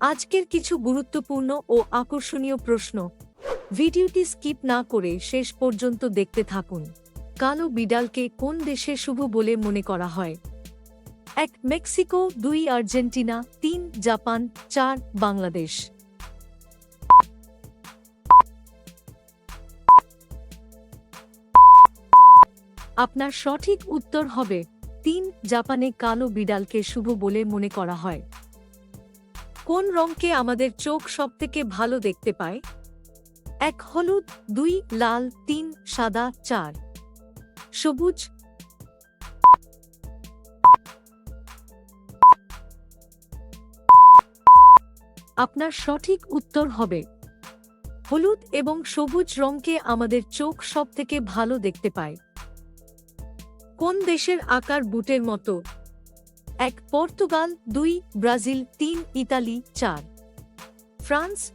আজকের কিছু গুরুত্বপূর্ণ ও আকর্ষণীয় প্রশ্ন। ভিডিওটি স্কিপ না করে শেষ পর্যন্ত দেখতে থাকুন। কালো বিড়ালকে কোন দেশে শুভ বলে মনে করা হয়? এক, মেক্সিকো, দুই, আর্জেন্টিনা, তিন, জাপান, চার, বাংলাদেশ। আপনার সঠিক উত্তর হবে, তিন, জাপানে কালো বিড়ালকে শুভ বলে মনে করা হয়। কোন রঙকে আমাদের চোখ সবথেকে ভালো দেখতে পায়? এক হলুদ, দুই লাল, তিন সাদা, চার। সবুজ। আপনার সঠিক উত্তর হবে। হলুদ এবং সবুজ রঙকে আমাদের চোখ সবথেকে ভালো দেখতে পায়। কোন দেশের আকার বুটের মতো? এক, পর্তুগাল, দুই, ব্রাজিল, তিন, ইতালি, চার। ফ্রান্স?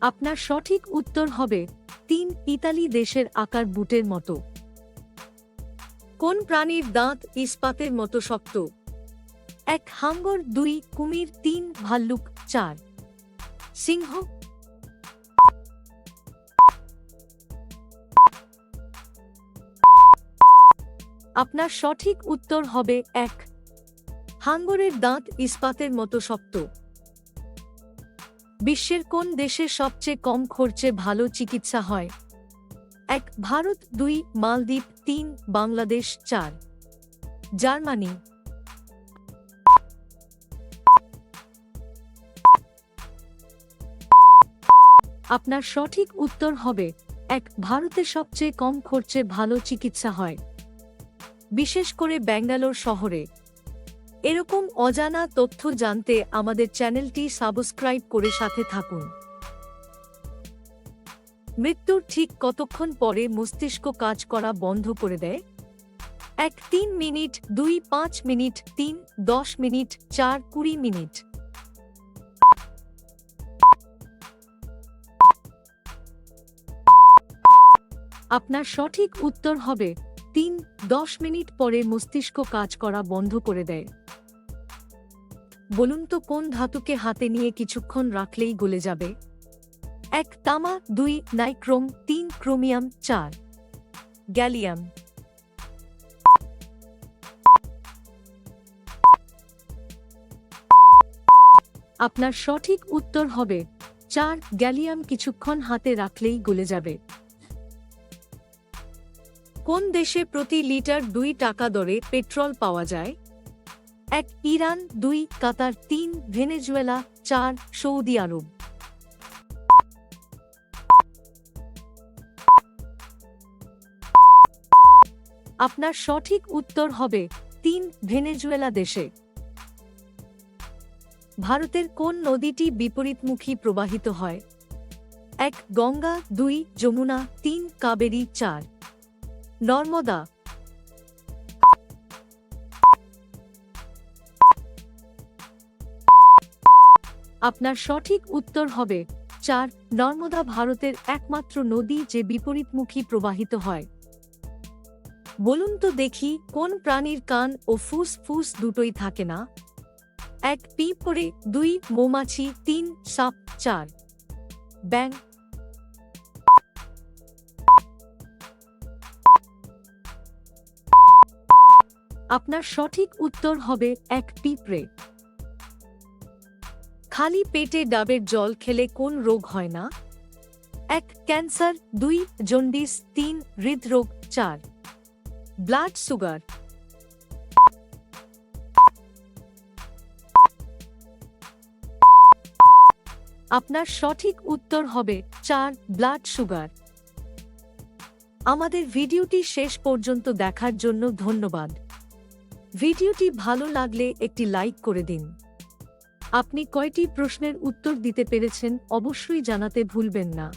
আপনার সঠিক উত্তর হবে, তিন, ইতালি দেশের আকার বুটের মতো। কোন প্রাণীর দাঁত ইস্পাতের মতো শক্ত? এক, হাঙ্গর, দুই, কুমির, তিন, ভাল্লুক, চার। সিংহ? আপনার সঠিক উত্তর হবে এক। হাঙ্গরের দাঁত ইস্পাতের মতো শক্ত। বিশ্বের কোন দেশে সবচেয়ে কম খরচে ভালো চিকিৎসা হয়? এক, ভারত, দুই, মালদ্বীপ, তিন, বাংলাদেশ, চার। জার্মানি। আপনার সঠিক উত্তর হবে, এক, ভারতে সবচেয়ে কম খরচে ভালো চিকিৎসা হয়। বিশেষ করে ব্যাঙ্গালোর শহরে। এরকম অজানা তথ্য জানতে আমাদের চ্যানেলটি সাবস্ক্রাইব করে সাথে থাকুন। মৃত্যুর ঠিক কতক্ষণ পরে মস্তিষ্ক কাজ করা বন্ধ করে দেয়? এক তিন মিনিট, দুই পাঁচ মিনিট, তিন দশ মিনিট, চার কুড়ি মিনিট। আপনার সঠিক উত্তর হবে তিন দশ মিনিট পরে মস্তিষ্ক কাজ করা বন্ধ করে দেয়। বলুন তো কোন ধাতুকে হাতে নিয়ে কিছুক্ষণ রাখলেই গলে যাবে? এক তামা, দুই নাইক্রোম, তিন ক্রোমিয়াম, চার গ্যালিয়াম। আপনার সঠিক উত্তর হবে, চার গ্যালিয়াম কিছুক্ষণ হাতে রাখলেই গলে যাবে। কোন দেশে প্রতি লিটার দুই টাকা দরে পেট্রোল পাওয়া যায়? এক, ইরান, দুই, কাতার, তিন, ভেনেজুয়েলা, চার, সৌদি আরব। আপনার সঠিক উত্তর হবে তিন, ভেনেজুয়েলা দেশে। ভারতের কোন নদীটি বিপরীতমুখী প্রবাহিত হয়? এক, গঙ্গা, দুই, যমুনা, তিন, কাবেরী, চার। নর্মদা। আপনার সঠিক উত্তর হবে, চার, নর্মদা ভারতের একমাত্র নদী যে বিপরীতমুখী প্রবাহিত হয়। বলুন তো দেখি কোন প্রাণীর কান ও ফুস ফুস দুটোই থাকে না? এক, পি পিঁপড়ে দুই, মৌমাছি, তিন, সাপ, চার। ব্যাং আপনার সঠিক উত্তর হবে এক পিঁপড়ে। খালি পেটে ডাবের জল খেলে কোন রোগ হয় না? এক, ক্যান্সার, দুই, জন্ডিস, তিন, হৃদরোগ, চার। Blood sugar. আপনার সঠিক উত্তর হবে চার, ব্লাড সুগার। আমাদের ভিডিওটি শেষ পর্যন্ত দেখার জন্য ধন্যবাদ। ভিডিওটি ভালো লাগলে একটি লাইক করে দিন। আপনি কয়টি প্রশ্নের উত্তর দিতে পেরেছেন অবশ্যই জানাতে ভুলবেন না।